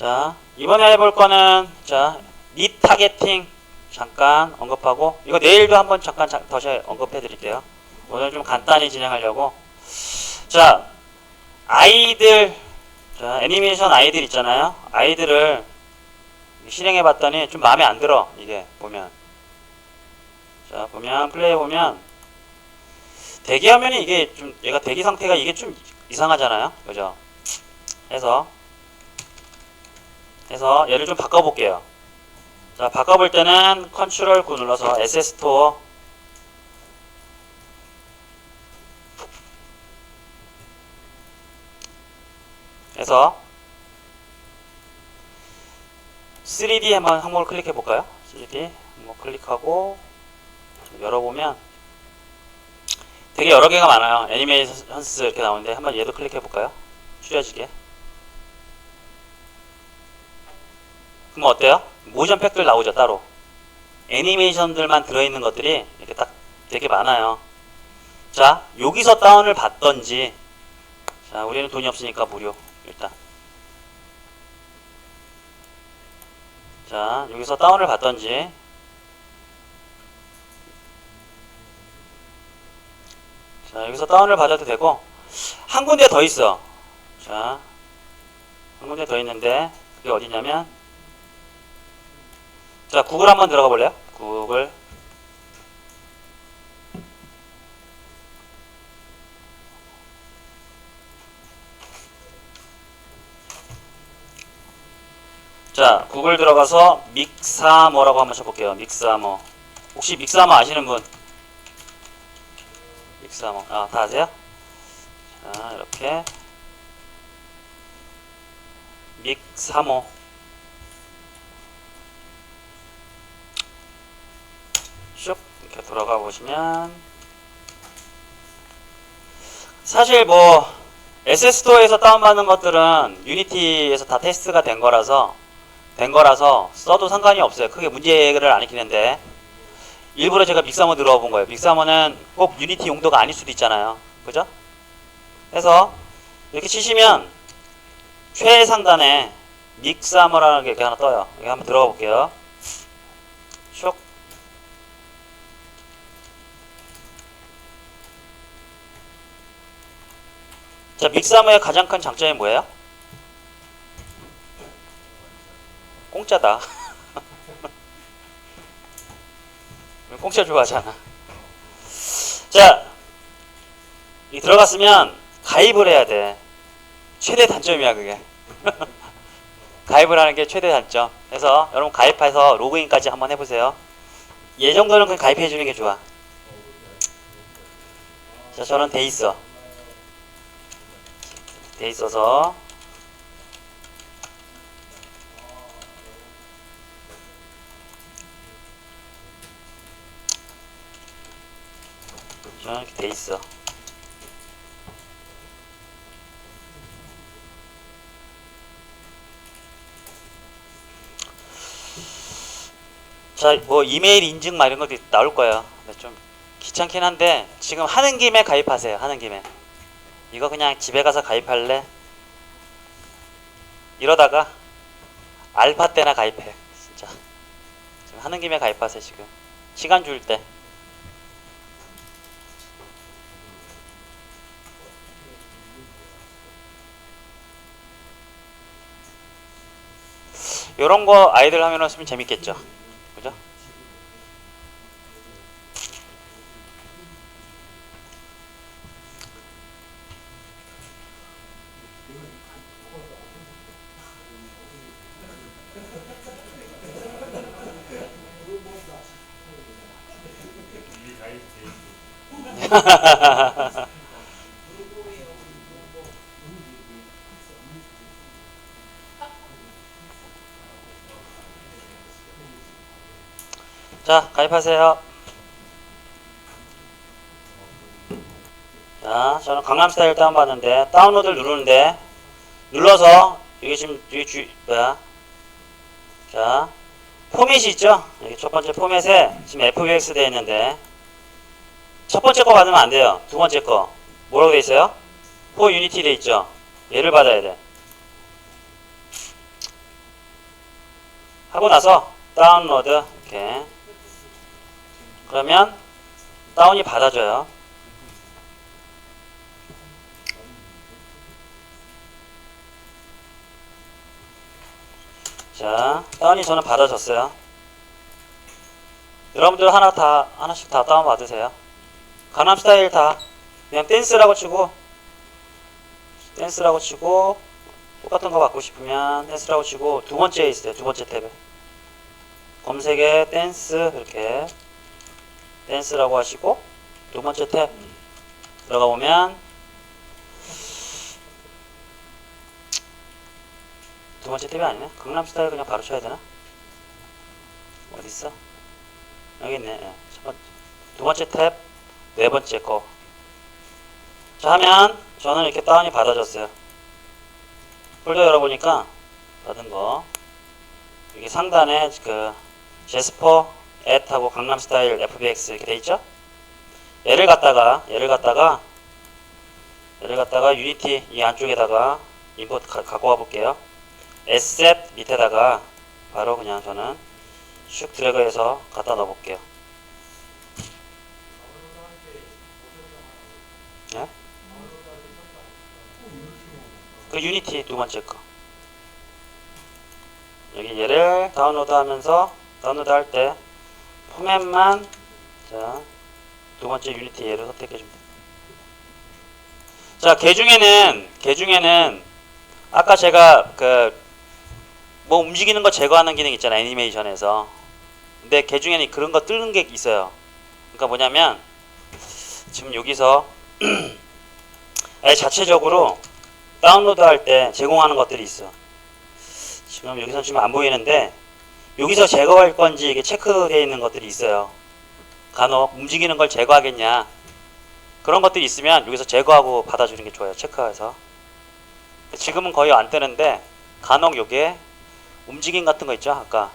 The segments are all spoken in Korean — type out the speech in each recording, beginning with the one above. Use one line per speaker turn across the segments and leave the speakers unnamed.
자, 이번에 해볼 거는, 자, 니 타겟팅 잠깐 언급하고, 이거 내일도 한번 잠깐 자- 다시 언급해 드릴게요. 오늘 좀 간단히 진행하려고. 자, 아이들, 자, 애니메이션 아이들 있잖아요. 아이들을 실행해 봤더니 좀 마음에 안 들어, 이게, 보면. 자, 보면, 플레이 보면, 대기화면이 이게 좀, 얘가 대기 상태가 이게 좀 이상하잖아요. 그죠? 해서, 해서 얘를 좀 바꿔볼게요. 자, 바꿔볼 때는 컨트롤 9 눌러서 SS 스토어 해서 3D 한번 항목을 클릭해 볼까요? 3D 한번 클릭하고 열어보면 되게 여러 개가 많아요. 애니메이션스 이렇게 나오는데 한번 얘도 클릭해 볼까요? 줄여지게. 그럼 어때요? 모션 팩들 나오죠 따로. 애니메이션들만 들어있는 것들이 이렇게 딱 되게 많아요. 자 여기서 다운을 받던지 자 우리는 돈이 없으니까 무료 일단 자 여기서 다운을 받던지 자 여기서 다운을 받아도 되고 한 군데 더 있어 자 한 군데 더 있는데 그게 어디냐면 자 구글 한번 들어가 볼래요? 구글 자 구글 들어가서 믹사머라고 한번 쳐볼게요 믹사머 혹시 믹사머 아시는 분? 믹사머 아 다 아세요? 자 이렇게 믹사머 슉 이렇게 돌아가 보시면 사실 뭐 SS 스토어에서 다운받는 것들은 유니티에서 다 테스트가 된 거라서 된 거라서 써도 상관이 없어요. 크게 문제를 안 일으키는데 일부러 제가 믹사머 들어가 본 거예요. 믹사머는 꼭 유니티 용도가 아닐 수도 있잖아요. 그죠? 그래서 이렇게 치시면 최상단에 믹사머라는 게 이렇게 하나 떠요. 여기 한번 들어가 볼게요. 슉 자, 믹사머의 가장 큰 장점이 뭐예요? 공짜다. 공짜 좋아하잖아. 자, 이 들어갔으면 가입을 해야 돼. 최대 단점이야, 그게. 가입을 하는 게 최대 단점. 그래서 여러분 가입해서 로그인까지 한번 해보세요. 예 정도는 그냥 가입해 주는 게 좋아. 자, 저는 돼 있어. 돼 있어서 저는 이렇게 돼 있어. 자, 뭐 이메일 인증 막 이런 것도 나올 거예요. 좀 귀찮긴 한데 지금 하는 김에 가입하세요. 하는 김에. 이거 그냥 집에 가서 가입할래? 이러다가 알파 때나 가입해. 진짜. 지금 하는 김에 가입하세요, 지금. 시간 줄 때. 요런 거 아이들 하면 했으면 재밌겠죠. 자, 가입하세요. 자, 저는 강남 스타일 다운받는데 다운로드를 누르는데 눌러서 이게 지금 이게 주 뭐야? 자, 포맷이 있죠? 여기 첫 번째 포맷에 지금 FBX 되어 있는데 첫 번째 거 받으면 안 돼요. 두 번째 거 뭐라고 돼 있어요? 포 유니티 돼 있죠? 얘를 받아야 돼. 하고 나서 다운로드 이렇게 그러면 다운이 받아줘요. 자, 다운이 저는 받아줬어요. 여러분들 하나 다 하나씩 다 다운 받으세요. 강남 스타일 다 그냥 댄스라고 치고 댄스라고 치고 똑같은 거 받고 싶으면 댄스라고 치고 두 번째에 있어요. 두 번째 탭에 검색에 댄스 이렇게 댄스라고 하시고 두 번째 탭 들어가 보면 두 번째 탭이 아니네. 강남 스타일 그냥 바로 쳐야 되나? 어디 있어? 여기 있네. 예, 첫 번째. 두 번째 탭, 네 번째 거. 자 하면 저는 이렇게 다운이 받아졌어요. 폴더 열어보니까 받은 거 여기 상단에 그 제스퍼, 앳하고 강남 스타일 FBX 이렇게 돼 있죠? 얘를 갖다가 얘를 갖다가 얘를 갖다가 유니티 이 안쪽에다가 임포트 가, 갖고 와 볼게요. 에셋 밑에다가 바로 그냥 저는 슉 드래그해서 갖다 넣어 볼게요. 예? 그 유니티 두 번째 거. 여기 얘를 다운로드 하면서 다운로드 할 때 포맷만 자, 두 번째 유니티 얘를 선택해 줍니다. 자, 개 중에는 개 중에는 아까 제가 그 뭐 움직이는 거 제거하는 기능 있잖아요. 애니메이션에서. 근데 개 중에는 그런 거 뜨는 게 있어요. 그러니까 뭐냐면 지금 여기서 아예 자체적으로 다운로드 할 때 제공하는 것들이 있어. 지금 여기서 지금 안 보이는데 여기서 제거할 건지 이게 체크되어 있는 것들이 있어요. 간혹 움직이는 걸 제거하겠냐 그런 것들이 있으면 여기서 제거하고 받아주는 게 좋아요. 체크해서. 지금은 거의 안 뜨는데 간혹 요게 움직임 같은 거 있죠 아까?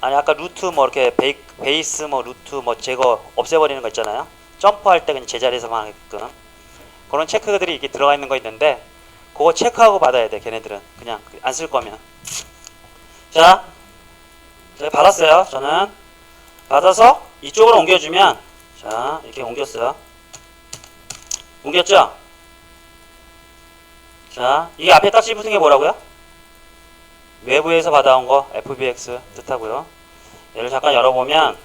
아니 아까 루트 뭐 이렇게 베이, 베이스 뭐 루트 뭐 제거 없애버리는 거 있잖아요. 점프할 때 그냥 제자리에서만 하게끔. 그런 체크들이 이게 들어가 있는 거 있는데 그거 체크하고 받아야 돼 걔네들은. 그냥 안 쓸 거면. 자 네, 받았어요 저는. 받아서 이쪽으로 옮겨주면 자 이렇게 옮겼어요. 옮겼죠? 자 이게 앞에 딱지 붙은 게 뭐라고요 외부에서 받아온 거 FBX 뜻하고요. 얘를 잠깐 열어보면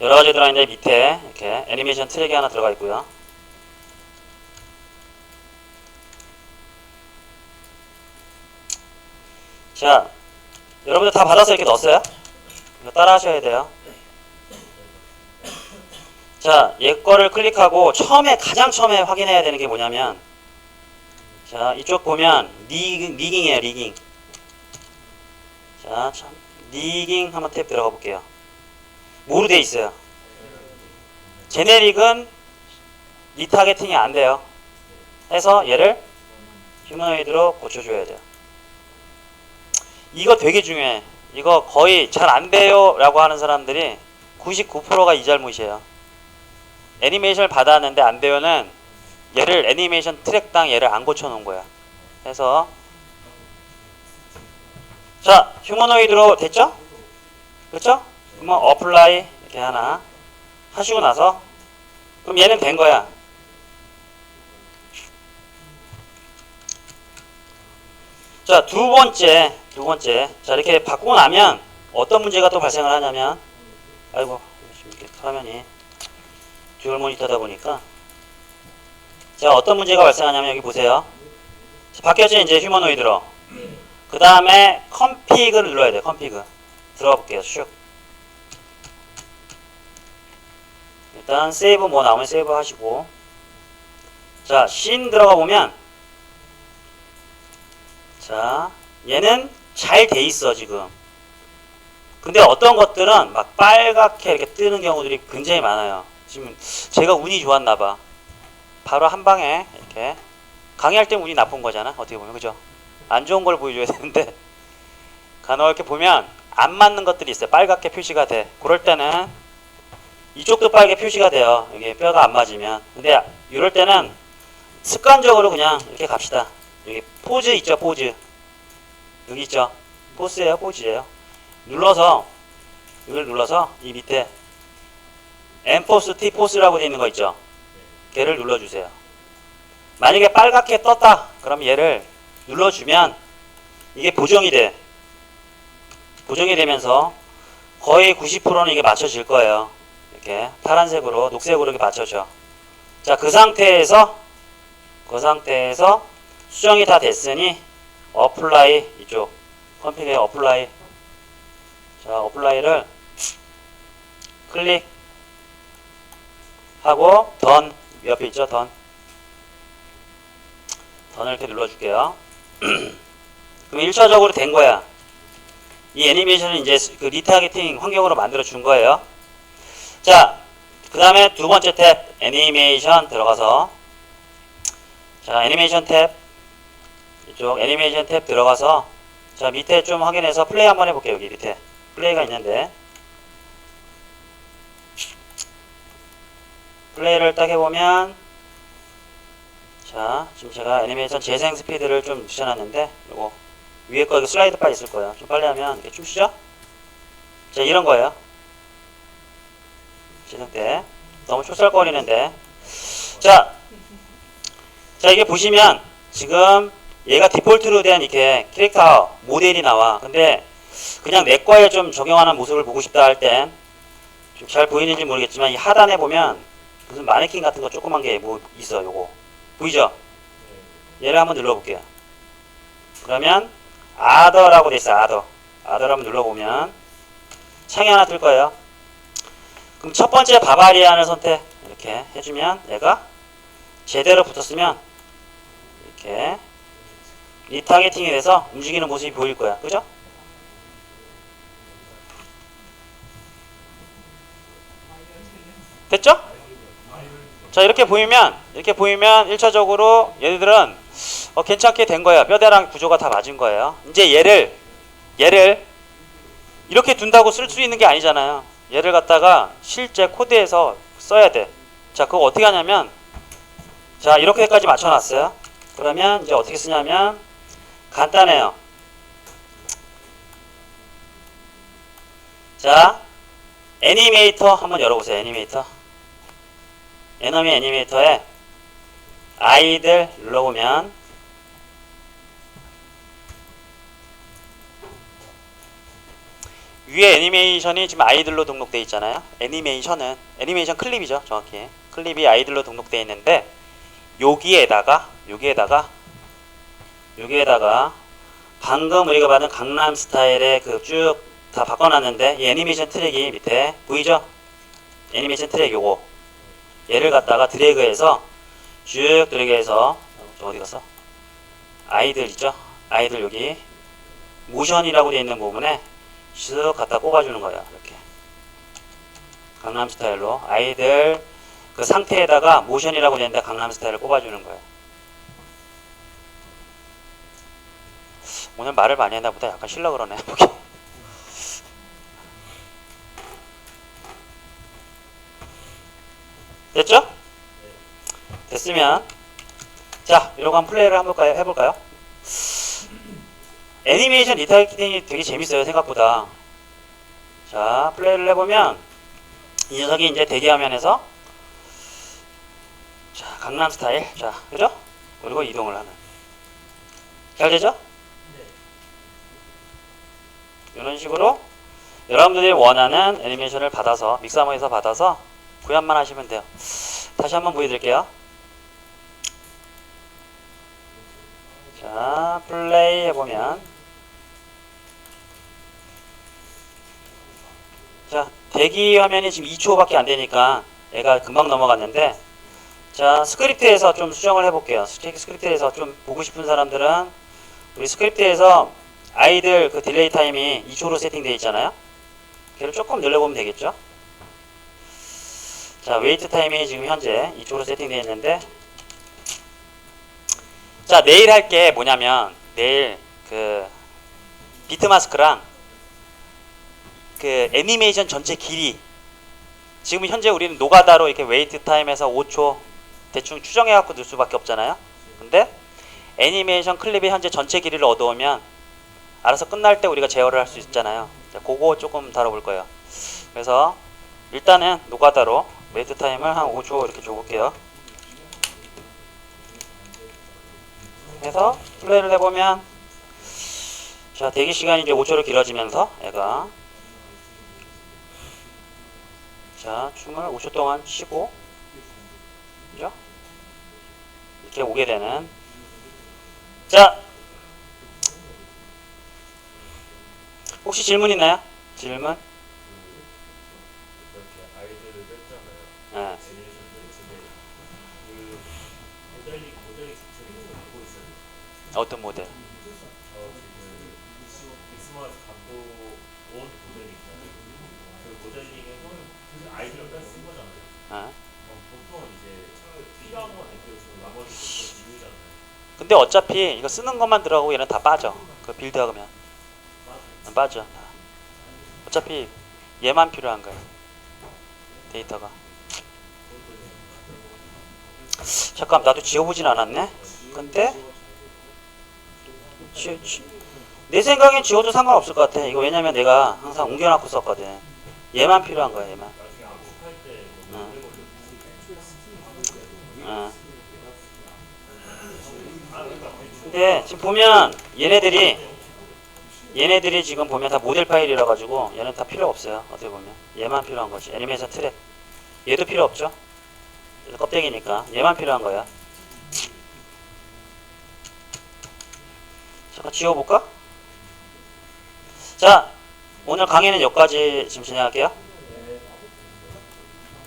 여러 가지 들어있는데 밑에 이렇게 애니메이션 트랙이 하나 들어가 있고요. 자, 여러분들 다 받아서 이렇게 넣었어요? 따라 하셔야 돼요. 자, 얘 거를 클릭하고 처음에 가장 처음에 확인해야 되는 게 뭐냐면 자, 이쪽 보면 리깅, 리깅이에요, 리깅. 자, 참, 리깅 한번 탭 들어가 볼게요. 뭐로 돼 있어요? 제네릭은 리타겟팅이 안 돼요. 해서 얘를 휴머노이드로 고쳐줘야 돼요. 이거 되게 중요해. 이거 거의 잘 안 돼요 라고 하는 사람들이 99%가 이 잘못이에요. 애니메이션을 받았는데 안 돼요는 얘를 애니메이션 트랙당 얘를 안 고쳐놓은 거야. 해서 자, 휴머노이드로 됐죠? 그렇죠? 그러면 어플라이 이렇게 하나 하시고 나서 그럼 얘는 된 거야. 자, 두 번째, 두 번째. 자, 이렇게 바꾸고 나면 어떤 문제가 또 발생을 하냐면 아이고, 이렇게 화면이 듀얼 모니터다 보니까 자, 어떤 문제가 발생하냐면 여기 보세요. 자, 바뀌었죠? 이제 휴머노이드로. 그 다음에 컴피그를 눌러야 돼요. 컴피그. 들어가 볼게요. 슉. 일단 세이브 뭐 나오면 세이브 하시고 자, 신 들어가 보면 자, 얘는 잘 돼 있어, 지금. 근데 어떤 것들은 막 빨갛게 이렇게 뜨는 경우들이 굉장히 많아요. 지금 제가 운이 좋았나 봐. 바로 한 방에 이렇게 강의할 때 운이 나쁜 거잖아. 어떻게 보면 그죠? 안 좋은 걸 보여줘야 되는데 간혹 이렇게 보면 안 맞는 것들이 있어요. 빨갛게 표시가 돼. 그럴 때는 이쪽도 빨갛게 표시가 돼요. 이게 뼈가 안 맞으면. 근데 이럴 때는 습관적으로 그냥 이렇게 갑시다. 여기 포즈 있죠, 포즈. 여기 있죠. 포스예요, 포즈예요. 눌러서 이걸 눌러서 이 밑에 N포스, T포스라고 되어 있는 거 있죠? 걔를 눌러주세요. 만약에 빨갛게 떴다. 그럼 얘를 눌러주면 이게 보정이 돼. 보정이 되면서 거의 90%는 이게 맞춰질 거예요. 이렇게 파란색으로, 녹색으로 이렇게 맞춰져. 자, 그 상태에서 그 상태에서 수정이 다 됐으니 어플라이 이쪽 컴퓨터에 어플라이 자, 어플라이를 클릭 하고 던 옆에 있죠, 던. 던을 이렇게 눌러줄게요. 그럼 1차적으로 된 거야. 이 애니메이션은 이제 그 리타겟팅 환경으로 만들어 준 거예요. 자, 그 다음에 두 번째 탭, 애니메이션 들어가서 자, 애니메이션 탭 이쪽 애니메이션 탭 들어가서 자, 밑에 좀 확인해서 플레이 한번 해볼게요. 여기 밑에 플레이가 있는데 플레이를 딱 해보면 자, 지금 제가 애니메이션 재생 스피드를 좀 늦춰놨는데 요거 위에 거 이거 슬라이드 바 있을 거예요. 좀 빨리 하면 이게 춤추죠? 자, 이런 거예요. 재생 때 너무 촉살거리는데 자, 자 이게 보시면 지금 얘가 디폴트로 된 이렇게 캐릭터 모델이 나와. 근데 그냥 내 거에 좀 적용하는 모습을 보고 싶다 할땐좀잘 보이는지 모르겠지만 이 하단에 보면 무슨 마네킹 같은 거 조그만 게 뭐 있어 요거 보이죠? 얘를 한번 눌러볼게요. 그러면 아더라고 돼 있어 아더 아더를 한번 눌러보면 창이 하나 뜰 거예요. 그럼 첫 번째 바바리안을 선택 이렇게 해주면 얘가 제대로 붙었으면 이렇게 리타겟팅이 돼서 움직이는 모습이 보일 거야. 그죠? 됐죠? 자 이렇게 보이면 이렇게 보이면 1차적으로 얘네들은 어, 괜찮게 된 거예요. 뼈대랑 구조가 다 맞은 거예요. 이제 얘를 얘를 이렇게 둔다고 쓸 수 있는 게 아니잖아요. 얘를 갖다가 실제 코드에서 써야 돼. 자 그거 어떻게 하냐면 자 이렇게까지 맞춰놨어요. 그러면 이제 어떻게 쓰냐면 간단해요. 자 애니메이터 한번 열어보세요. 애니메이터. 에너미 애니메이터에 아이들 눌러보면 위에 애니메이션이 지금 아이들로 등록되어 있잖아요. 애니메이션은 애니메이션 클립이죠, 정확히. 클립이 아이들로 등록되어 있는데 여기에다가 여기에다가 여기에다가 방금 우리가 받은 강남 스타일의 그 쭉 다 바꿔놨는데 이 애니메이션 트랙이 밑에 보이죠? 애니메이션 트랙 요거 얘를 갖다가 드래그해서 쭉 드래그해서 저 어디 갔어? 아이들 있죠? 아이들 여기 모션이라고 되어 있는 부분에 쭉 갖다 꼽아주는 거예요. 이렇게 강남 스타일로 아이들 그 상태에다가 모션이라고 되어 있는데 강남 스타일을 꼽아주는 거예요. 오늘 말을 많이 했나 보다 약간 실려 그러네. 됐죠? 됐으면 자 이러고 한 플레이를 해볼까요? 해볼까요? 애니메이션 리타이팅이 되게 재밌어요 생각보다 자 플레이를 해보면 이 녀석이 이제 대기 화면에서 자 강남 스타일 자 그죠? 그리고 이동을 하는 잘 되죠? 이런 식으로 여러분들이 원하는 애니메이션을 받아서 믹사머에서 받아서 구현만 하시면 돼요. 다시 한번 보여드릴게요. 자 플레이 해보면. 자 대기 화면이 지금 2초밖에 안 되니까 얘가 금방 넘어갔는데 자 스크립트에서 좀 수정을 해볼게요. 스크립- 스크립트에서 좀 보고 싶은 사람들은 우리 스크립트에서 아이들 그 딜레이 타임이 2초로 세팅되어 있잖아요. 걔를 조금 늘려보면 되겠죠 자 웨이트 타임이 지금 현재 2초로 세팅되어 있는데 자 내일 할 게 뭐냐면 내일 그 비트 마스크랑 그 애니메이션 전체 길이 지금 현재 우리는 노가다로 이렇게 웨이트 타임에서 5초 대충 추정해 갖고 넣을 수밖에 없잖아요. 근데 애니메이션 클립의 현재 전체 길이를 얻어오면 알아서 끝날 때 우리가 제어를 할 수 있잖아요. 자, 그거 조금 다뤄볼 거예요. 그래서 일단은 노가다로 웨이트 타임을 한 5초 이렇게 줘볼게요. 해서 플레이를 해보면 자 대기 시간이 이제 5초로 길어지면서 얘가 자 춤을 5초 동안 쉬고 그죠? 이렇게 오게 되는 자 혹시 질문 있나요? 질문?
이렇게 아이들을 뺐잖 갖고 있어요.
어떤 모델?
지우잖아요.
근데 어차피 이거 쓰는 것만 들어가고 얘는 다 빠져. 그 빌드 하면
맞아요.
빠져. 다. 어차피 얘만 필요한 거야. 데이터가. 잠깐 나도 지워보진 않았네. 근데 지, 지, 내 생각엔 지워도 상관없을 것 같아. 이거 왜냐면 내가 항상 옮겨놓고 썼거든. 얘만 필요한 거야. 얘만. 근데 지금 보면 얘네들이 얘네들이 지금 보면 다 모델 파일이라 가지고 얘는 다 필요 없어요. 어떻게 보면 얘만 필요한 거지. 애니메이션 트랙 얘도 필요 없죠. 얘도 껍데기니까 얘만 필요한 거야. 잠깐 지워볼까? 자 오늘 강의는 여기까지 지금 진행할게요.